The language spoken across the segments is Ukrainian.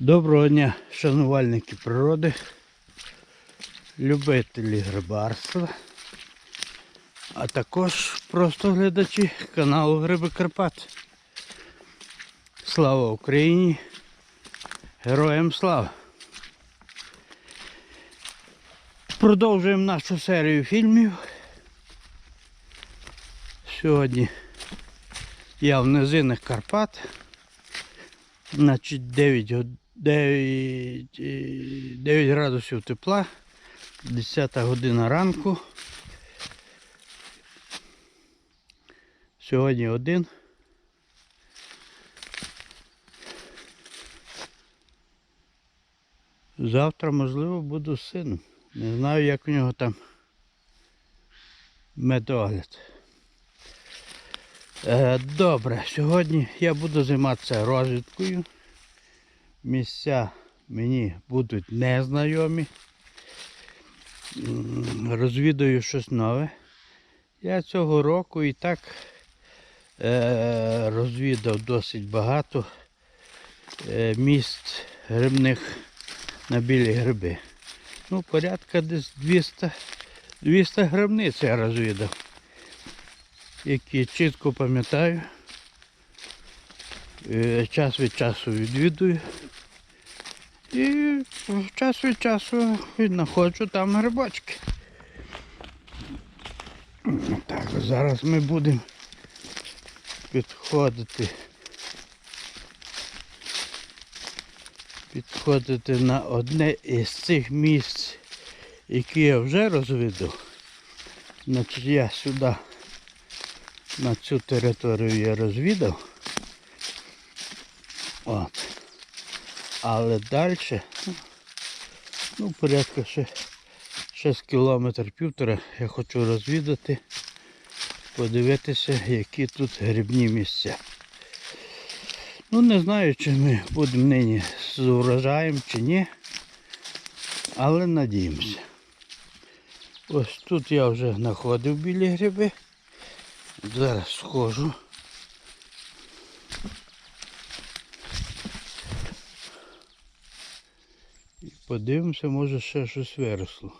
Доброго дня, шанувальники природи, любителі грибарства, а також просто глядачі каналу Гриби Карпат. Слава Україні! Героям слава! Продовжуємо нашу серію фільмів. Сьогодні я в низинах Карпат. Значить 9, год- 9, е, 9 градусів тепла, 10 година ранку. Сьогодні один. Завтра, можливо, буду з сином. Не знаю, як у нього там медогляд. Е, Добре, сьогодні я буду займатися розвідкою. Місця мені будуть незнайомі. Розвідаю щось нове. Я цього року і так е, розвідав досить багато е, місць грибних на білі гриби. Ну, порядка десь 200, 200 грибниць я розвідав які чітко пам'ятаю. Е, Час від часу відвідую. І час від часу знаходжу там грибочки. Так, зараз ми будемо підходити. Підходити на одне із цих місць, які я вже розвідав. Значить я сюди на цю територію я розвідав. От. Але далі, ну, порядка ще, ще з кілометр півтора я хочу розвідати, подивитися, які тут грибні місця. Ну не знаю, чи ми будемо нині з урожаєм чи ні, але надіємося. Ось тут я вже знаходив білі гриби. Зараз схожу. Подивимося, може ще щось виросло.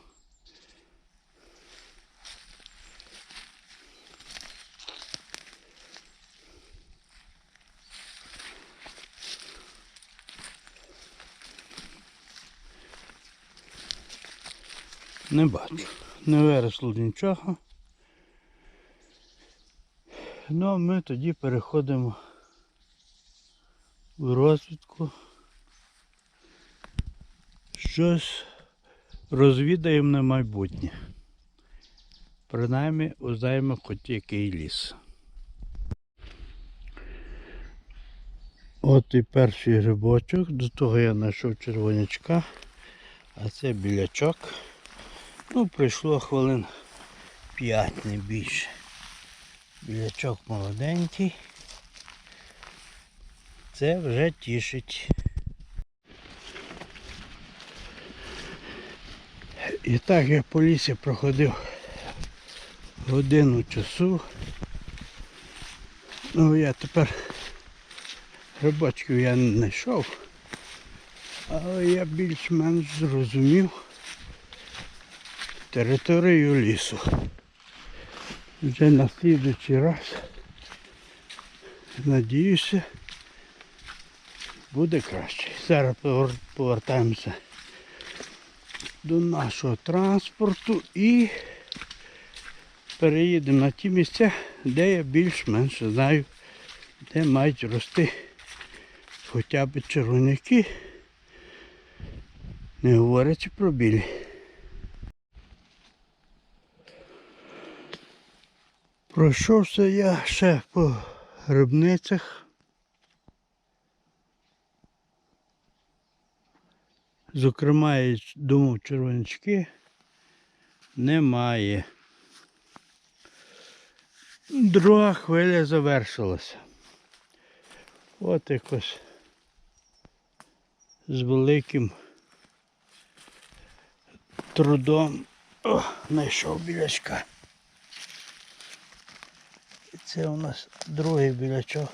Не бачу. Не виросло нічого. Ну а ми тоді переходимо в розвідку. Щось розвідаємо на майбутнє. Принаймні узнаємо хоч який ліс. От і перший грибочок, до того я знайшов червонячка, а це білячок. Ну, пройшло хвилин 5 не більше. Білячок молоденький. Це вже тішить. І так я по лісі проходив годину часу. Ну я тепер рибачків я не знайшов, але я більш-менш зрозумів територію лісу. Вже на слідуючий раз, надіюся, буде краще. Зараз повертаємося до нашого транспорту і переїдемо на ті місця, де я більш-менш знаю, де мають рости хоча б червоняки, не говорячи про білі. Пройшовся я ще по грибницях. Зокрема, і думав червонячки немає. Друга хвиля завершилася. От якось з великим трудом о, знайшов білячка. І це у нас другий білячок.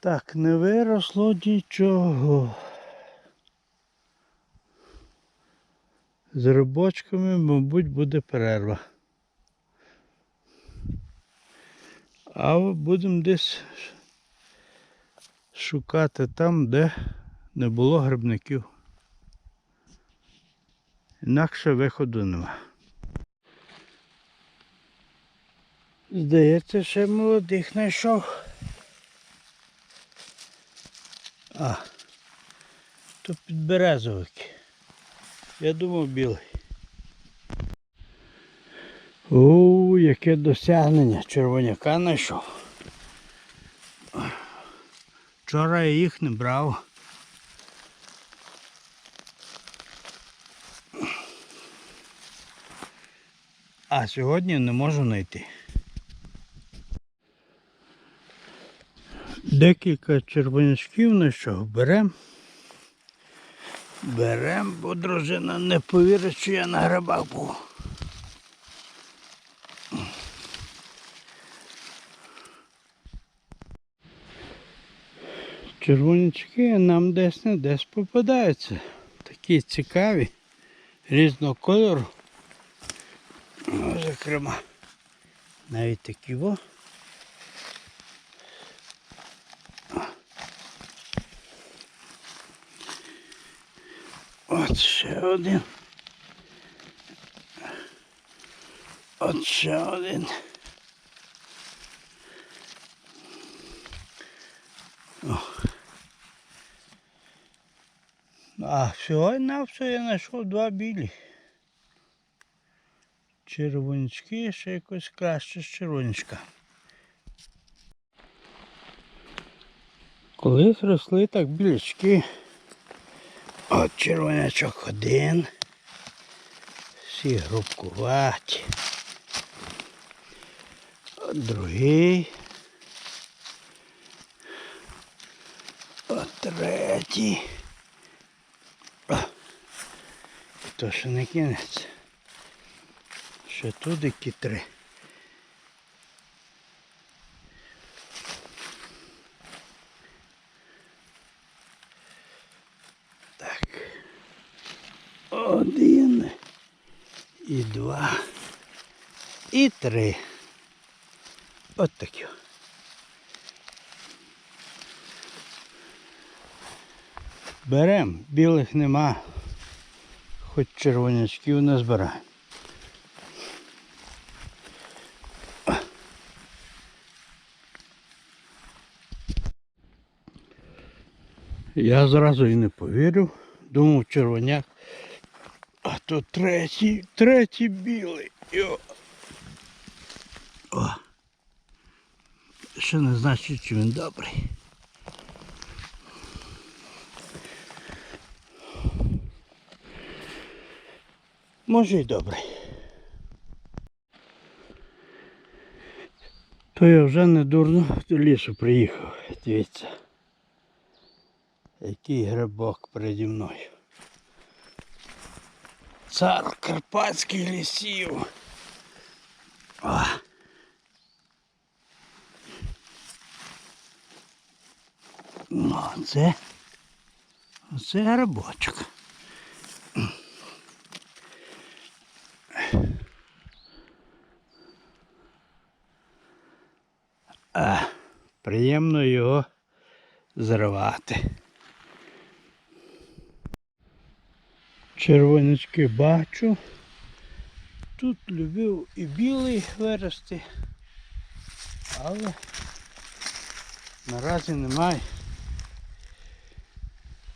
Так, не виросло нічого. З рибочками, мабуть, буде перерва. А будемо десь шукати там, де не було грибників. Інакше виходу нема. Здається, ще молодих знайшов. А, то підберезовики. Я думав білий. О, яке досягнення. Червоняка знайшов. Вчора я їх не брав. А сьогодні не можу знайти. Декілька червонячків знайшов. Берем. Берем, бо дружина не повірить, що я на грибах був. Червонячки нам десь не десь попадаються. Такі цікаві, різного кольору. Ну, зокрема, навіть такі во. От ще один. От ще один. О. А всього на все я знайшов два білі. Червонячки ще якось краще з червонячка. Колись росли так білячки. От червонячок один. Всі грубкуваті. От другий. От третій. І то ще не кінець. Ще тут які Один. І два. І три. От такі. Берем, білих нема. Хоч червонячків не збираємо. Я зразу і не повірив. Думав червоняк. То третій, третій білий. Йо. О. Ще не значить, чи він добрий. Може й добрий. То я вже не дурно до лісу приїхав. Дивіться. Який грибок переді мною. Цар Карпатських лісів. О. Ну, це, це грибочок. А, приємно його зривати. Червонячки бачу. Тут любив і білий вирости, але наразі немає.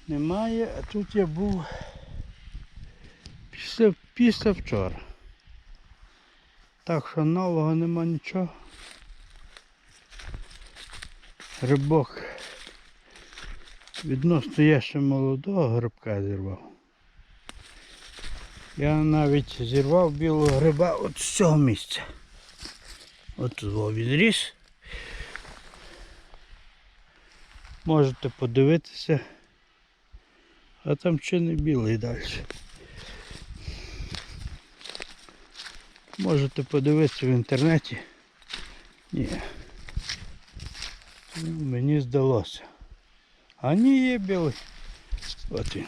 Немає, а тут я був після, після вчора. Так що нового нема нічого. Рибок відносно я ще молодого грибка зірвав. Я навіть зірвав білого гриба от з цього місця. От тут во він ріс. Можете подивитися. А там ще не білий далі. Можете подивитися в інтернеті. Ні. Мені здалося. А ні, є білий. От він.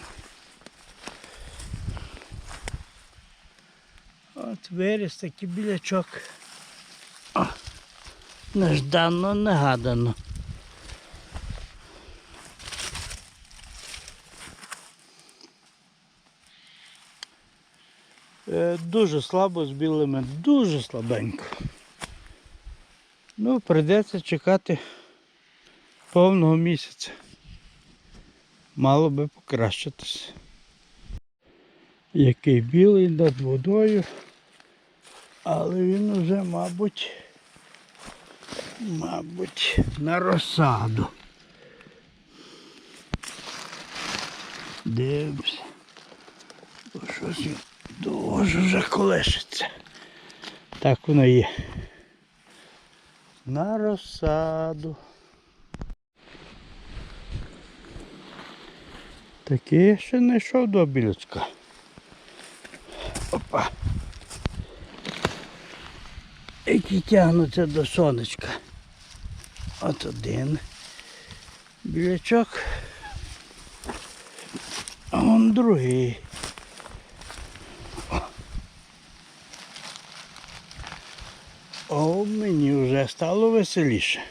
От виріс такий білячок. О, нежданно, негадано. Е, Дуже слабо з білими, дуже слабенько. Ну, прийдеться чекати повного місяця. Мало би покращитися. Який білий над водою, але він уже, мабуть, мабуть, на розсаду. Дивимося. Бо щось він дуже вже колешиться. Так воно є. На розсаду. Такий ще не йшов до білюцька. Опа. Які тягнуться до сонечка. От один білячок. А вон другий. О, мені вже стало веселіше.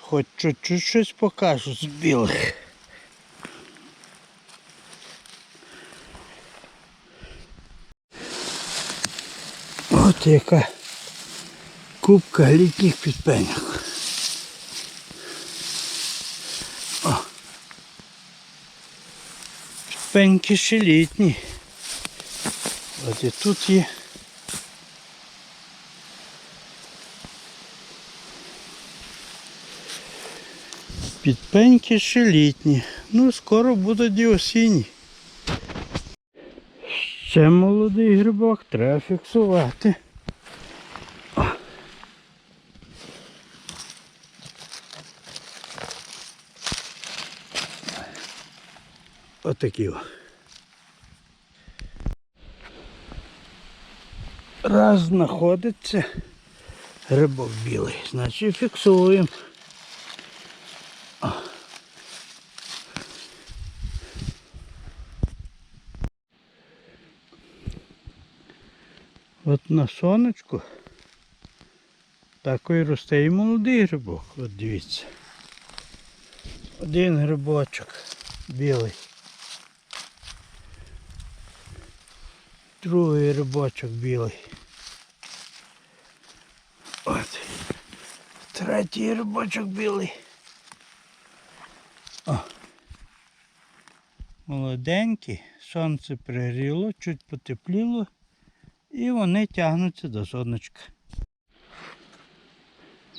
Хоч чуть-чуть щось покажу з білих. От яка кубка літніх підпеньок. О. Підпеньки ще літні. От і тут є. Підпеньки ще літні. Ну, скоро будуть і осінні. Ще молодий грибок, треба фіксувати. Отакі. о. Раз знаходиться грибок білий, значить фіксуємо. На сонечку такий росте і молодий грибок. От дивіться. Один грибочок білий. Другий грибочок білий. От. Третій грибочок білий. О. Молоденькі, сонце пригріло, чуть потепліло. І вони тягнуться до сонечка.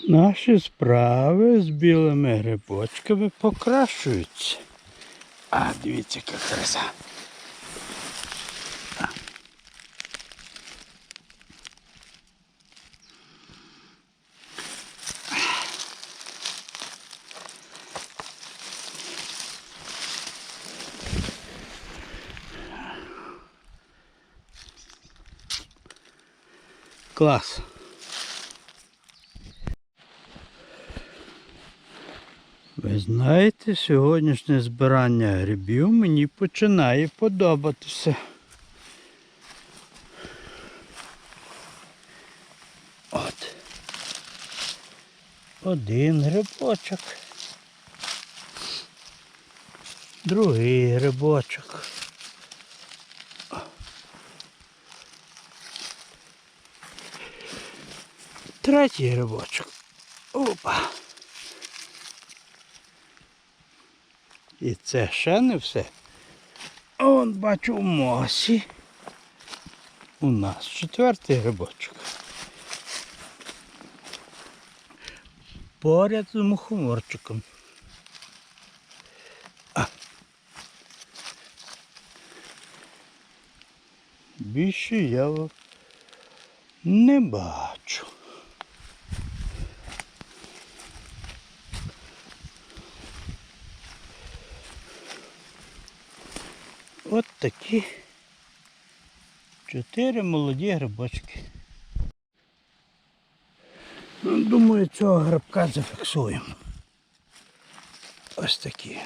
Наші справи з білими грибочками покращуються. А, дивіться, яка краса. Клас. Ви знаєте, сьогоднішнє збирання грибів мені починає подобатися. От. Один грибочок. Другий грибочок. Третій грибочок. Опа. І це ще не все. А Вон бачу в мосі. У нас четвертий грибочок. Поряд з мухоморчиком. Більше я не бачу. От такі чотири молоді грибочки. Ну, думаю, цього грибка зафіксуємо. Ось такий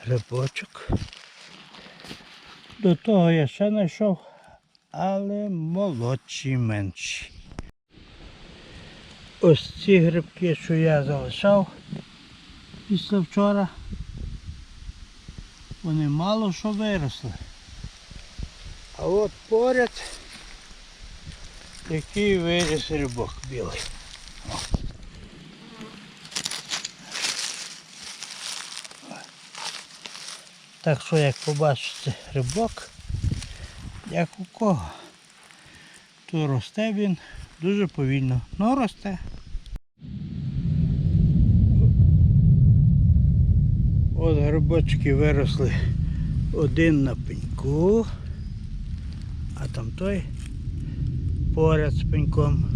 грибочок. До того я ще знайшов, але молодші менші. Ось ці грибки, що я залишав після вчора, вони мало що виросли. А от поряд який виріс рибок білий. Так що як побачите рибок, як у кого, то росте він дуже повільно, але росте. От грибочки виросли один на пеньку, а там той поряд з пеньком.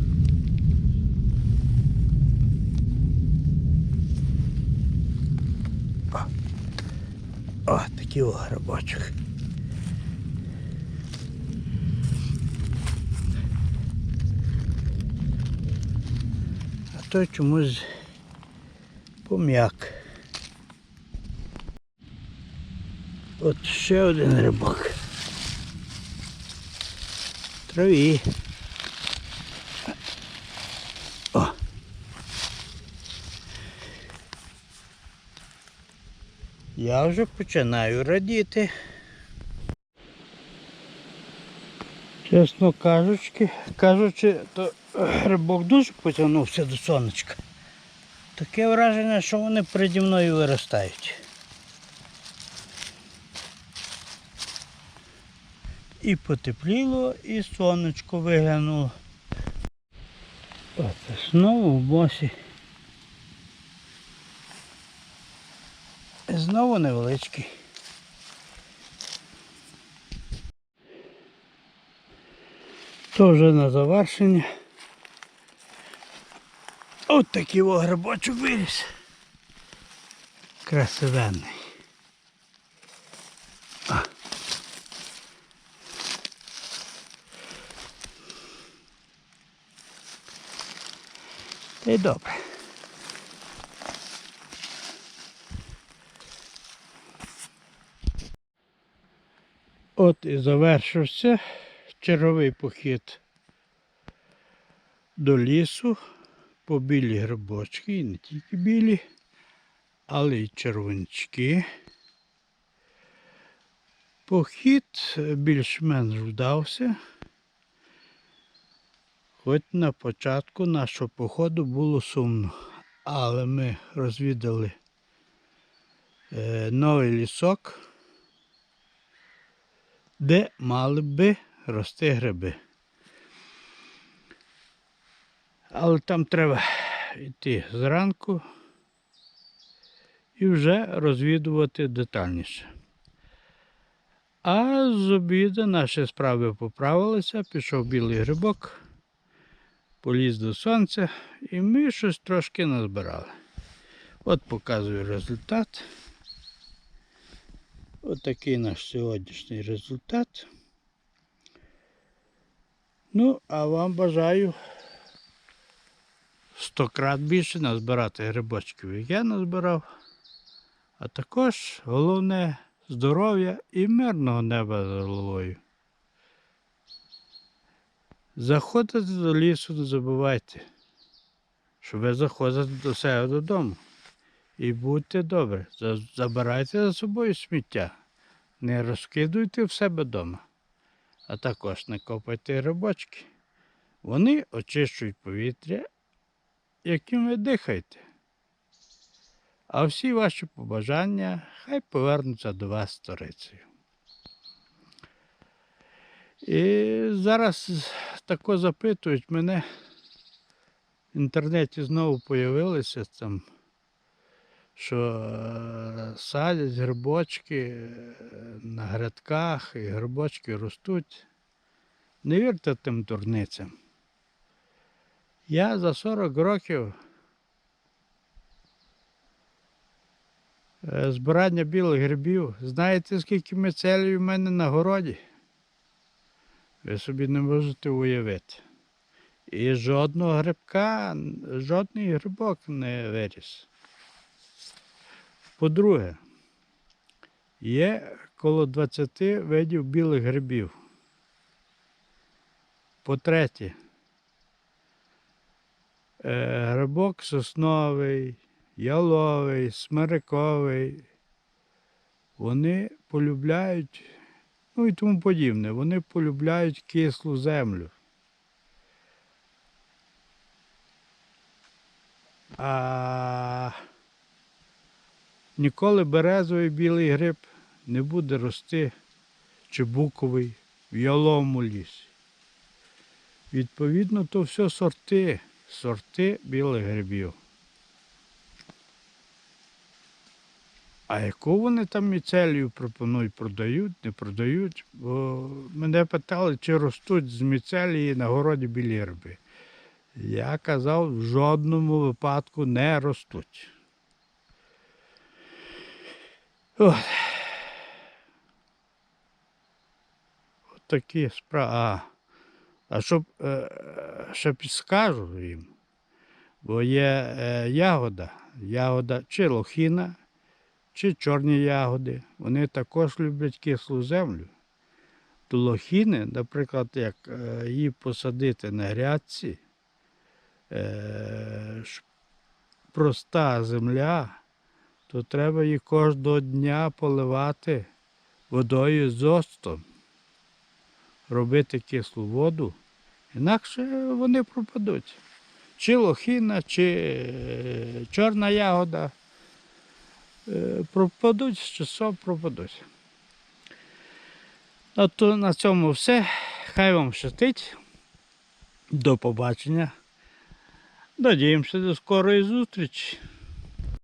О, О такий о грибочок. А той чомусь пом'як. От ще один рибок. Траві. О. Я вже починаю радіти. Чесно кажучи, кажучи, то грибок дуже потягнувся до сонечка. Таке враження, що вони переді мною виростають. І потепліло, і сонечко виглянуло. От, знову в босі. Знову невеличкий. То вже на завершення. От такий о грибочок виріс. Красивенний. А. Й добре. От і завершився черговий похід до лісу по білі грибочки, і не тільки білі, але й червонячки. Похід більш-менш вдався. Хоч на початку нашого походу було сумно, але ми розвідали е, новий лісок, де мали би рости гриби. Але там треба йти зранку і вже розвідувати детальніше. А з обіду наші справи поправилися, пішов білий грибок поліз до сонця і ми щось трошки назбирали. От показую результат. От такий наш сьогоднішній результат. Ну, а вам бажаю 100 крат більше назбирати грибочків, як я назбирав. А також головне здоров'я і мирного неба за головою. Заходите до лісу, не забувайте, що ви заходите до себе додому. І будьте добрі, за- забирайте за собою сміття. Не розкидуйте в себе вдома. А також не копайте рибочки. Вони очищують повітря, яким ви дихаєте. А всі ваші побажання хай повернуться до вас сторицею. І зараз тако запитують мене. В інтернеті знову появилися там, що е, садять грибочки е, на грядках і грибочки ростуть. Не вірте тим дурницям. Я за 40 років е, збирання білих грибів. Знаєте, скільки мицелів в мене на городі? Ви собі не можете уявити. І жодного грибка, жодний грибок не виріс. По-друге, є коло 20 видів білих грибів. По-третє, е, грибок сосновий, яловий, смириковий. Вони полюбляють, ну і тому подібне, вони полюбляють кислу землю. А ніколи березовий білий гриб не буде рости чи буковий в яловому лісі. Відповідно, то все сорти, сорти білих грибів. А яку вони там міцелію пропонують, продають, не продають? Бо мене питали, чи ростуть з міцелії на городі білі гриби. Я казав, в жодному випадку не ростуть. От. От такі справи. А, а щоб е, ще підскажу їм, бо є е, ягода, ягода чи лохіна, чи чорні ягоди. Вони також люблять кислу землю. То лохіни, наприклад, як е, її посадити на грядці, е, проста земля, то треба її кожного дня поливати водою з оцтом, робити кислу воду, інакше вони пропадуть. Чи лохіна, чи е, чорна ягода пропадуть, з часом пропадуть. А то на цьому все. Хай вам щастить. До побачення. Надіємося до скорої зустрічі.